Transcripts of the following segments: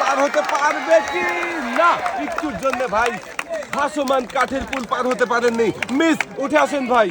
পার হতে কাঠের পুল পার হতে পারেননি। মিস, উঠে আসেন ভাই।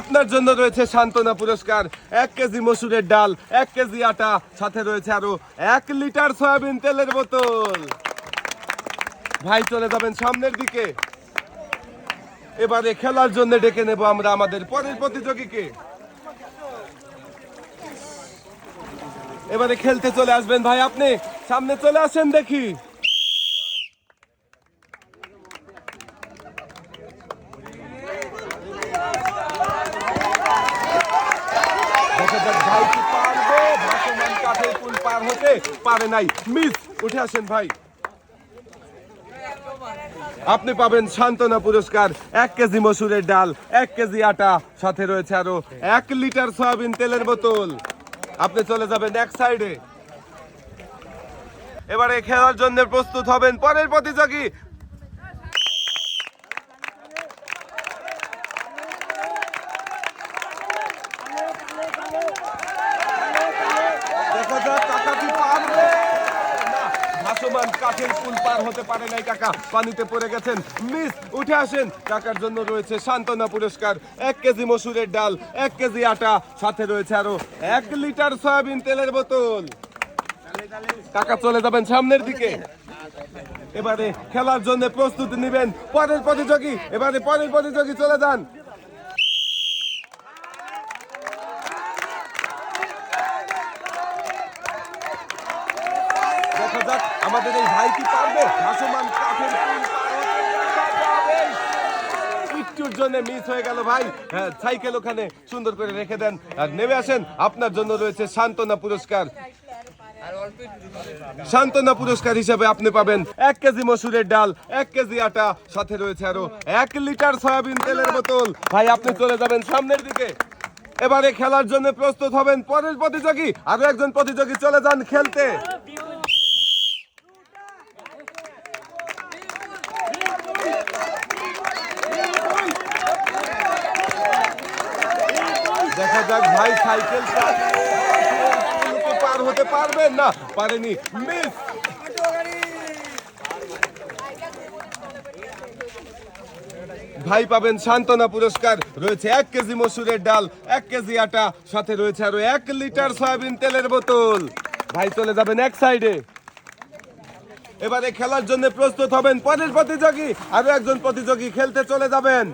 আপনার জন্য রয়েছে সান্ত্বনা পুরস্কার, এক কেজি মসুরের ডাল, এক কেজি আটা, সাথে রয়েছে আরও এক লিটার সয়াবিন তেলের বোতল। ভাই, চলে যাবেন সামনের দিকে। এবারে খেলার জন্য ডেকে নেব আমরা আমাদের পরের প্রতিযোগীকে। এবারে খেলতে চলে আসবেন ভাই আপনি, সামনে চলে আসেন দেখি। পার হতে পারে নাই। মিস, উঠে আসেন ভাই। আপনি পাবেন সান্ত্বনা পুরস্কার, এক কেজি মসুরের ডাল, এক কেজি আটা। সাথে রয়েছে আরও এক লিটার সয়াবিন তেলের বোতল। আপনি চলে যাবেন এক সাইডে। এবারে খেলার জন্য প্রস্তুত হবেন পরের প্রতিযোগী দেখা যাক কাকা কি পারবে না, ভাসমান কাঠের পুল পার নাই, কাকা। পানিতে পড়ে গেছেন। মিস, উঠে আসেন। কাকার জন্য রয়েছে সান্ত্বনা পুরস্কার। এক কেজি মসুরের ডাল, এক কেজি আটা, সাথে রয়েছে আরও এক লিটার সয়াবিন তেলের বোতল। কাকা, চলে যাবেন সামনের দিকে। এবারে খেলার জন্য প্রস্তুতি নিবেন। পরের প্রতিযোগী, এবারে পরের প্রতিযোগী চলে যান দেখা যাক আমাদের এই ভাই কি পারবে ভাসমান কাঠের পুল পার হতে পারবে? জন্য মিস হয়ে গেল ভাই। হ্যাঁ, সাইকেল ওখানে সুন্দর করে রেখে দেন। আর নেমে আসেন আপনার জন্য রয়েছে সান্ত্বনা পুরস্কার। সান্ত্বনা পুরস্কার হিসেবে আপনি পাবেন এক কেজি মসুরের ডাল এক কেজি আটা সাথে রয়েছে আরও এক লিটার সয়াবিন তেলের বোতল। ভাই আপনি চলে যাবেন সামনের দিকে। এবারে খেলার জন্য প্রস্তুত হবেন পরের প্রতিযোগী। আরও একজন প্রতিযোগী চলে যান খেলতে দেখা যাক, ভাই, সাইকেল চালিয়ে পার হতে পারবেন না, পারেনি। মিস! ভাই পাবেন সান্ত্বনা পুরস্কার। রয়েছে এক কেজি মসুরের ডাল, এক কেজি আটা, সাথে রয়েছে আরও এক লিটার সয়াবিন তেলের বোতল। ভাই, চলে যাবেন এক সাইডে। এবারে খেলার জন্য প্রস্তুত হবেন পরের প্রতিযোগী। আরও একজন প্রতিযোগী খেলতে চলে যাবেন।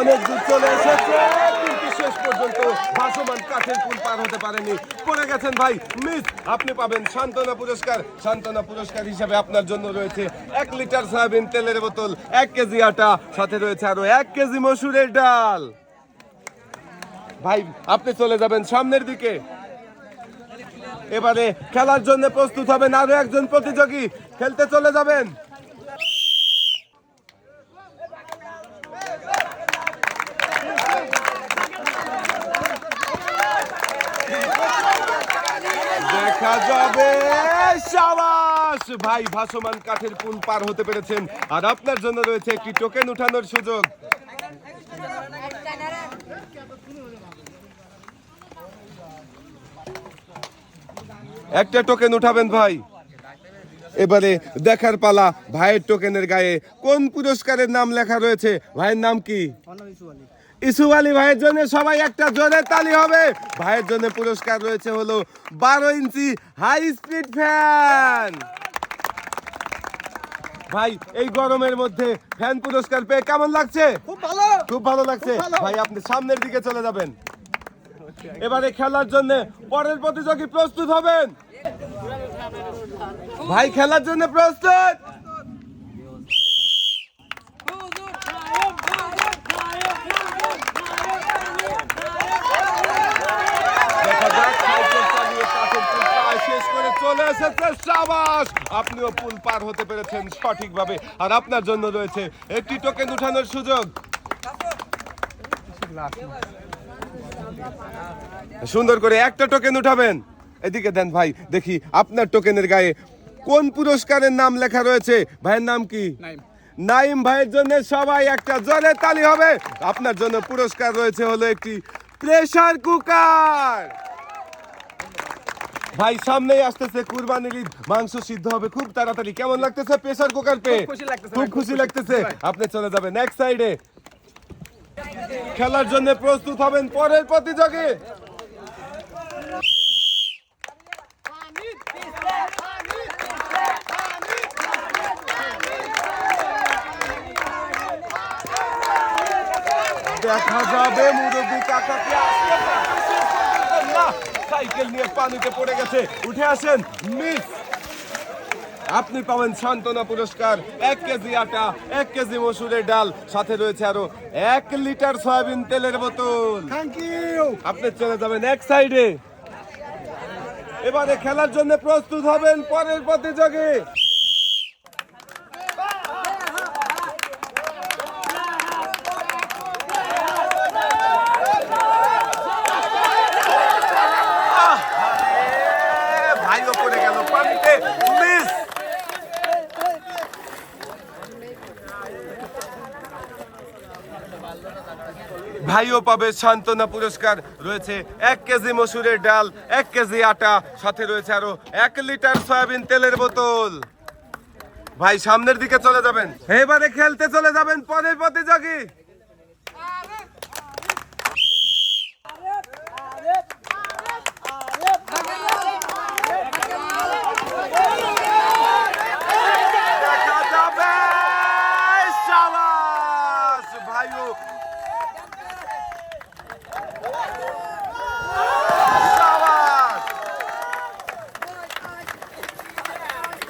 অনেক দূর চলে এসেছে। কিন্তু শেষ পর্যন্ত ভাসমান কাঠের পুল পার হতে পারেনি। পড়ে গেছেন ভাই, মিস, আপনি পাবেন সান্ত্বনা পুরস্কার। সান্ত্বনা পুরস্কার হিসাবে আপনার জন্য রয়েছে এক লিটার সয়াবিন তেলের বোতল, এক কেজি আটা, সাথে রয়েছে আরও এক কেজি মসুরের ডাল। ভাই, আপনি চলে যাবেন সামনের দিকে। এবারে খেলার জন্য প্রস্তুত হবেন আরও একজন প্রতিযোগী। খেলতে চলে যাবেন। দেখা যাবে। ভাই ভাসমান কাঠের পুল পার হতে পেরেছেন। আর আপনার জন্য রয়েছে একটি টোকেন উঠানোর সুযোগ। একটা টোকেন উঠাবেন ভাই। এবারে দেখার পালা, ভাইয়ের টোকেনের গায়ে কোন পুরস্কারের নাম লেখা রয়েছে? ভাইয়ের নাম কি? ইসু আলী ভাইয়ের জন্য সবাই একটা জোরে তালি হবে। ভাইয়ের জন্য পুরস্কার রয়েছে হলো বারো ইঞ্চি হাই স্পিড ফ্যান ভাই এই গরমের মধ্যে ফ্যান পুরস্কার পেয়ে কেমন লাগছে? খুব ভালো। খুব ভালো লাগছে। ভাই আপনি সামনের দিকে চলে যাবেন। এবারে খেলার জন্য পরের প্রতিযোগী প্রস্তুত হবেন। ভাই খেলার জন্য প্রস্তুত দেখা যাক সাইকেল চালিয়ে কাঠের পুল প্রায় শেষ করে চলে এসেছে সাবাস। আপনিও পুল পার হতে পেরেছেন সঠিকভাবে। আর আপনার জন্য রয়েছে একটি টোকেন উঠানোর সুযোগ। সুন্দর করে একটা টোকেন উঠাবেন। এদিকে দেন ভাই দেখি আপনার টোকেনের গায়ে কোন পুরস্কারের নাম লেখা রয়েছে? ভাইয়ের নাম কি? নাইম ভাইয়ের জন্য সবাই একটা জোরে তালি হবে। আপনার জন্য পুরস্কার রয়েছে হলো একটি প্রেসার কুকার। ভাই সামনেই আসতেছে কুরবানির ঈদ মাংস সিদ্ধ হবে খুব তাড়াতাড়ি। কেমন লাগতেছে প্রেসার কুকার পেয়ে? খুব খুশি লাগতেছে। আপনি চলে যাবেন নেক্সট সাইডে খেলার জন্য প্রস্তুত হবেন পরের প্রতিযোগী। দেখা যাবে মুরব্বী কাকাকে। আসতে না সাইকেল নিয়ে পানিতে পড়ে গেছে। উঠে আসেন মিস। আপনি পাবেন সান্ত্বনা পুরস্কার এক কেজি আটা এক কেজি মসুরের ডাল সাথে রয়েছে আরও এক লিটার সয়াবিন তেলের বোতল। থ্যাংক ইউ আপনি চলে যাবেন এক সাইডে। এবারে খেলার জন্য প্রস্তুত হবেন পরের প্রতিযোগী আহারে, ভাইও পড়ে গেল পানিতে মিস ভাইও পাবে সান্ত্বনা পুরস্কার। রয়েছে এক কেজি মসুরের ডাল, এক কেজি আটা, সাথে রয়েছে আরও এক লিটার সয়াবিন তেলের বোতল। ভাই, সামনের দিকে চলে যাবেন। এবারে খেলতে চলে যাবেন পরের প্রতিযোগী দেখা যাবে সাবাস ভাইও সাবাস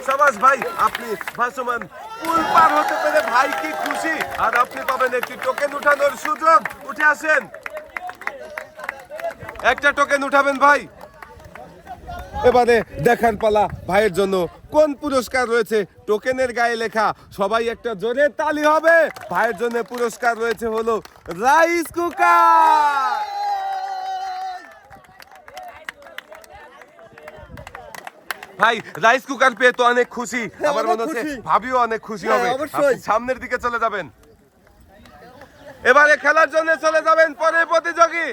সাবাস ভাই, আপনি ভাসমান পুল পার হতে পেরে ভাই কি খুশি? আর আপনি পাবেন একটি টোকেন উঠানোর সুযোগ। উঠে আসেন। একটা টোকেন উঠাবেন ভাই। এবারে দেখার পালা ভাইয়ের জন্য। কোন পুরস্কার রয়েছে? টোকেনের গায়ে লেখা। সবাই একটা জোরে তালি হবে। ভাইয়ের জন্য পুরস্কার রয়েছে হলো রাইস কুকার। ভাই রাইস কুকার পেয়ে তো অনেক খুশি। আমার মনে হচ্ছে ভাবিও অনেক খুশি হ্যাঁ, হবে। সামনের দিকে চলে যাবেন। এবারে খেলার জন্য চলে যাবেন পরের প্রতিযোগী।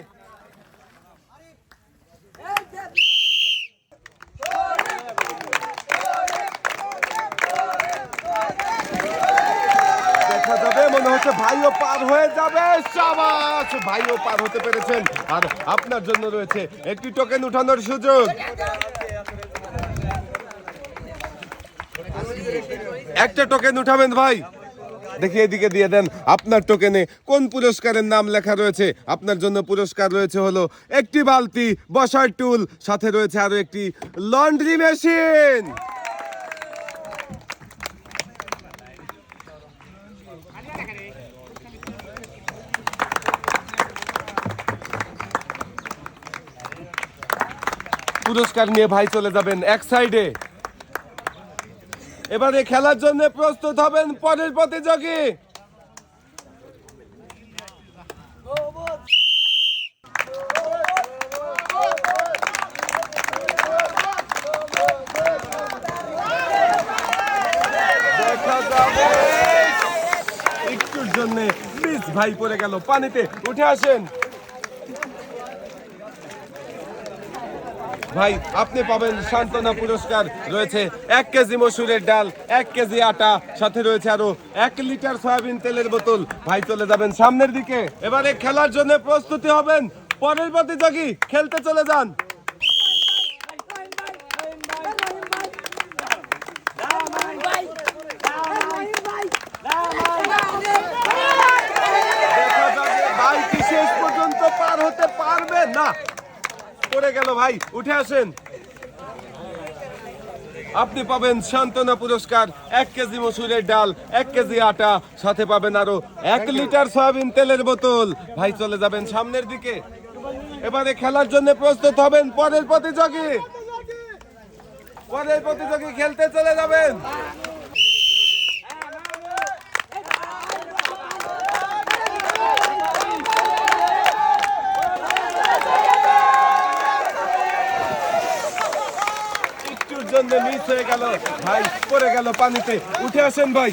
দেখা যাবে মনে হচ্ছে ভাইও পার হয়ে যাবে। সাবাস! ভাইও পার হতে পেরেছেন। আর আপনার জন্য রয়েছে একটি টোকেন উঠানোর সুযোগ। একটা টোকেন উঠাবেন ভাই। দেখি এদিকে দিয়ে দেন। আপনার টোকেনে কোন পুরস্কারের নাম লেখা রয়েছে? আপনার জন্য পুরস্কার রয়েছে হলো একটি বালতি, বসার টুল, সাথে রয়েছে আরও একটি লন্ড্রি মেশিন পুরস্কার নিয়ে ভাই চলে যাবেন এক সাইডে এবারে খেলার জন্য প্রস্তুত হবেন পরের প্রতিযোগী। জন্য মিস ভাই পড়ে গেল, পানিতে উঠে আসেন। ভাই, আপনি পাবেন সান্ত্বনা পুরস্কার রয়েছে এক কেজি মসুরের ডাল, এক কেজি আটা, সাথে রয়েছে আরও এক লিটার সয়াবিন তেলের বোতল। ভাই, চলে যাবেন সামনের দিকে। এবারে খেলার জন্য প্রস্তুতি হবেন। পরের প্রতিযোগী খেলতে চলে যান দেখা যাবে ভাই কি শেষ পর্যন্ত পার হতে পারবে না পড়ে গেল ভাই, উঠে আসেন। আপনি পাবেন সান্ত্বনা পুরস্কার, এক কেজি মসুরের ডাল, এক কেজি আটা, সাথে পাবেন আরও এক লিটার সয়াবিন তেলের বোতল। ভাই, চলে যাবেন সামনের দিকে। এবারে খেলার জন্য প্রস্তুত হবেন পরের প্রতিযোগী। পরের প্রতিযোগী খেলতে চলে যাবেন জন্য মিস হয়ে গেল। ভাই, পড়ে গেল পানিতে। উঠে আসেন ভাই।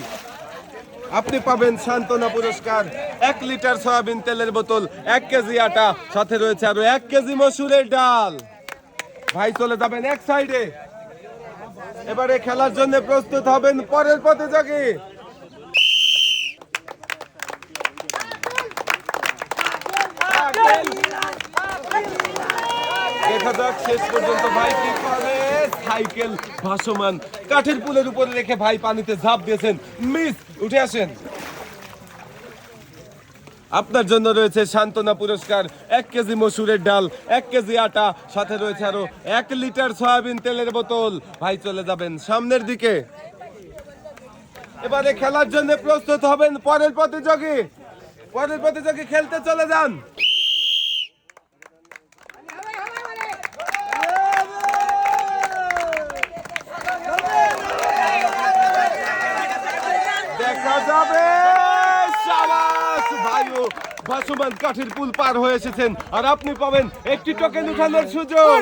আপনি পাবেন সান্ত্বনা পুরস্কার। এক লিটার সয়াবিন তেলের বোতল, এক কেজি আটা, সাথে রয়েছে আরও এক কেজি মসুরের ডাল। ভাই, চলে যাবেন এক সাইডে। এবারে খেলার জন্য প্রস্তুত হবেন পরের প্রতিযোগী। দেখা যাক, শেষ পর্যন্ত ভাই কি সাইকেল, ভাসমান। কাঠের পুলের উপরে রেখে ভাই পানিতে ঝাঁপ দিয়েছেন। মিস, উঠে আসেন। আপনার জন্য রয়েছে সান্ত্বনা পুরস্কার, এক কেজি মসুরের ডাল, এক কেজি আটা, সাথে রয়েছে আরও এক লিটার সয়াবিন তেলের বোতল। ভাই চলে যাবেন সামনের দিকে। এবারে খেলার জন্য প্রস্তুত হবেন পরের প্রতিযোগী। পরের প্রতিযোগী খেলতে চলে যান দেখা যাবে সাবাস ভাইও ভাসমান কাঠের পুল পার হয়ে এসেছেন আর আপনি পাবেন একটি টোকেন উঠানোর সুযোগ।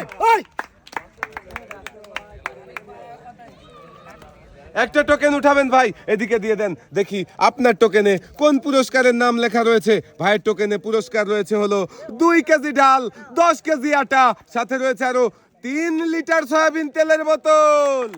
একটা টোকেন উঠাবেন ভাই এদিকে দিয়ে দেন। দেখি আপনার টোকেনে কোন পুরস্কারের নাম লেখা রয়েছে? ভাইয়ের টোকেনে পুরস্কার রয়েছে হলো দুই কেজি ডাল দশ কেজি আটা সাথে রয়েছে আরও তিন লিটার সয়াবিন তেলের বোতল।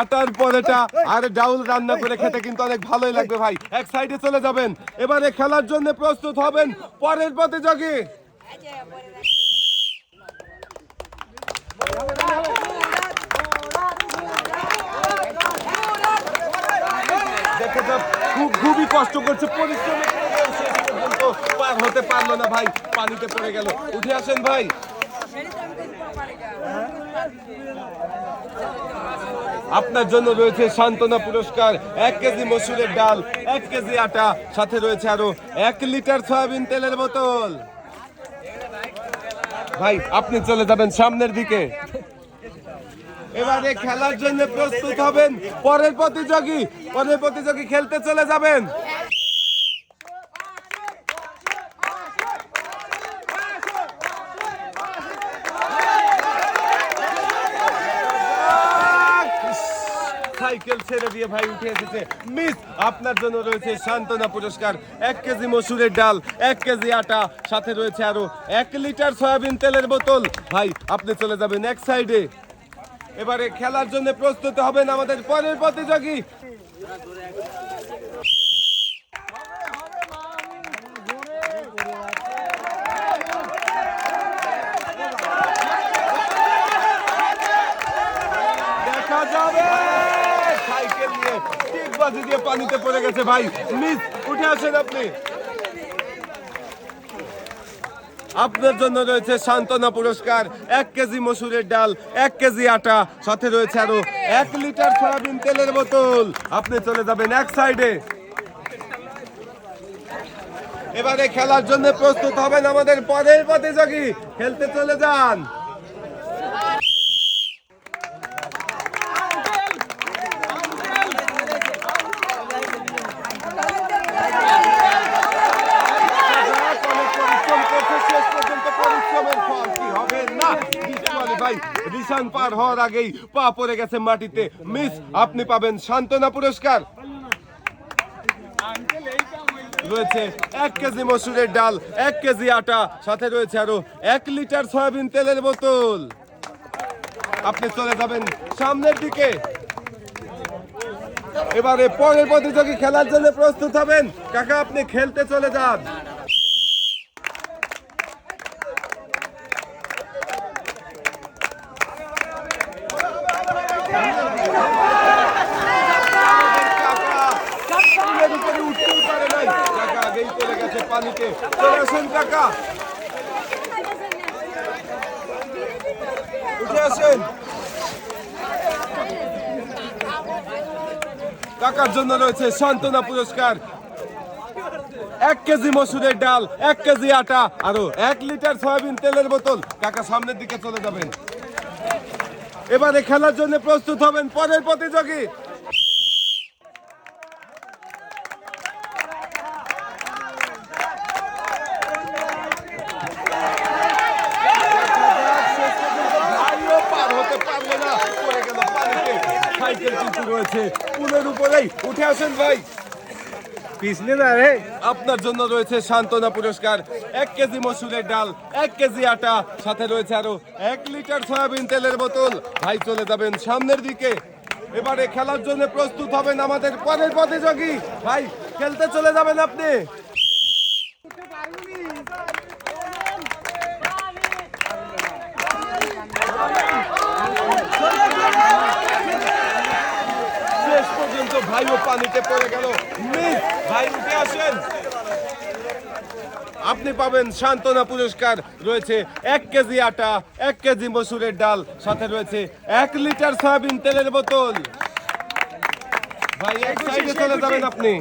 আটার পরেটা আর ডাউল রান্না করে খেতে কিন্তু অনেক ভালোই লাগবে ভাই। এক সাইডে চলে যাবেন। এবারে খেলার জন্য প্রস্তুত হবেন পরের প্রতিযোগী দেখে যাক খুব খুবই কষ্ট করছে পরিশ্রম পার হতে পারল না ভাই পানিতে পড়ে গেল। উঠে আসেন ভাই। আপনার জন্য রয়েছে সান্ত্বনা পুরস্কার, এক কেজি মসুরের ডাল, এক কেজি আটা, সাথে রয়েছে আরও এক লিটার সয়াবিন তেলের বোতল। ভাই, আপনি চলে যাবেন সামনের দিকে। এবারে খেলার জন্য প্রস্তুত হবেন, পরের প্রতিযোগী পরের প্রতিযোগী খেলতে চলে যাবেন সাইকেল ছেড়ে দিয়ে ভাই উঠে এসেছে। মিস, আপনার জন্য রয়েছে সান্ত্বনা পুরস্কার। এক কেজি মসুরের ডাল, এক কেজি আটা, সাথে রয়েছে আরও এক লিটার সয়াবিন তেলের বোতল। ভাই, আপনি চলে যাবেন এক সাইডে। এবারে খেলার জন্য প্রস্তুত হবেন আমাদের পরের প্রতিযোগী। দেখা যাবে। বাজি দিয়ে পানিতে পড়ে গেছে ভাই। মিস, উঠে আসেন আপনি। আপনার জন্য রয়েছে সান্ত্বনা পুরস্কার, এক কেজি মসুরের ডাল, এক কেজি আটা, সাথে রয়েছে আরও এক লিটার সয়াবিন তেলের বোতল। আপনি চলে যাবেন এক সাইডে। এবারে খেলার জন্য প্রস্তুত হবেন আমাদের পরের প্রতিযোগী। খেলতে চলে যান অনেক পরিশ্রম করছে, শেষ পর্যন্ত পরিশ্রমের ফল কি রিসান পার হওয়ার আগেই পা পড়ে গেছে মাটিতে। মিস, আপনি পাবেন সান্ত্বনা পুরস্কার। রয়েছে এক কেজি মসুরের ডাল, এক কেজি আটা, সাথে রয়েছে আরও এক লিটার সয়াবিন তেলের বোতল। আপনি চলে যাবেন সামনের দিকে। এবারে পরের প্রতিযোগী খেলার জন্য প্রস্তুত হবেন। কাকা, আপনি খেলতে চলে যান কাকা, স্কুলের উপরে উঠতেই পারে নাই। কাকা আগেই চলে আসেন উঠে আসেন। কাকার জন্য রয়েছে সান্ত্বনা পুরস্কার। এক কেজি মসুরের ডাল, এক কেজি আটা, আরও এক লিটার সয়াবিন তেলের বোতল। কাকা সামনের দিকে চলে যাবেন। এবারে খেলার জন্য প্রস্তুত হবেন পরের প্রতিযোগী সাইকেল কিন্তু রয়েছে পুলের উপরেই উঠে আসেন ভাই। পিছনে না রে। আপনার জন্য রয়েছে সান্ত্বনা পুরস্কার এক কেজি মসুরের ডাল এক কেজি আটা সাথে রয়েছে আরও এক লিটার সয়াবিন তেলের বোতল। ভাই চলে যাবেন সামনের দিকে। এবারে খেলার জন্য প্রস্তুত হবেন আমাদের পরের প্রতিযোগী। ভাই খেলতে চলে যাবেন আপনি। পর্যন্ত ভাইও পানিতে পড়ে গেল। মিস ভাই উঠে আসেন। আপনি পাবেন সান্ত্বনা পুরস্কার রয়েছে এক কেজি আটা এক কেজি মসুরের ডাল সাথে রয়েছে এক লিটার সয়াবিন তেলের বোতল। ভাই এক সাইডে চলে যাবেন আপনি।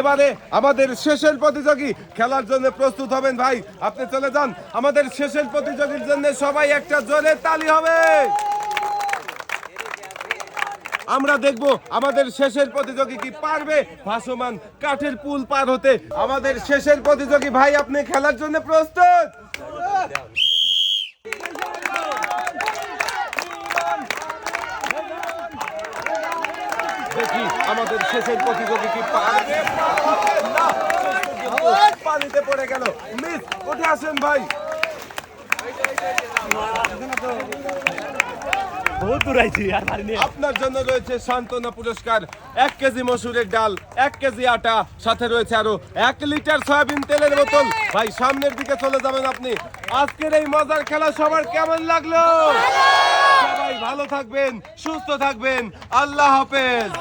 এবারে আমাদের শেষের প্রতিযোগী খেলার জন্য প্রস্তুত হবেন ভাই আপনি চলে যান। আমাদের শেষের প্রতিযোগীর জন্য সবাই একটা জোরে তালি হবে। আমরা দেখব আমাদের শেষের প্রতিযোগী কি পারবে? ভাসমান কাঠের পুল পার হতে আমাদের শেষের প্রতিযোগী ভাই, আপনি খেলার জন্য প্রস্তুত? দেখি আমাদের শেষের প্রতিযোগী কি পারবে? পানিতে পড়ে গেল। মিস, উঠে আসেন ভাই। বহুত দূর আইছি আর পারিনি আপনার জন্য রয়েছে সান্ত্বনা পুরস্কার। এক কেজি মসুরের ডাল এক কেজি আটা সাথে রয়েছে আরও এক লিটার সয়াবিন তেলের বোতল। ভাই সামনের দিকে চলে যাবেন আপনি। আজকের এই মজার খেলা সবার কেমন লাগল? সবাই ভালো থাকবেন সুস্থ থাকবেন। আল্লাহ হাফেজ।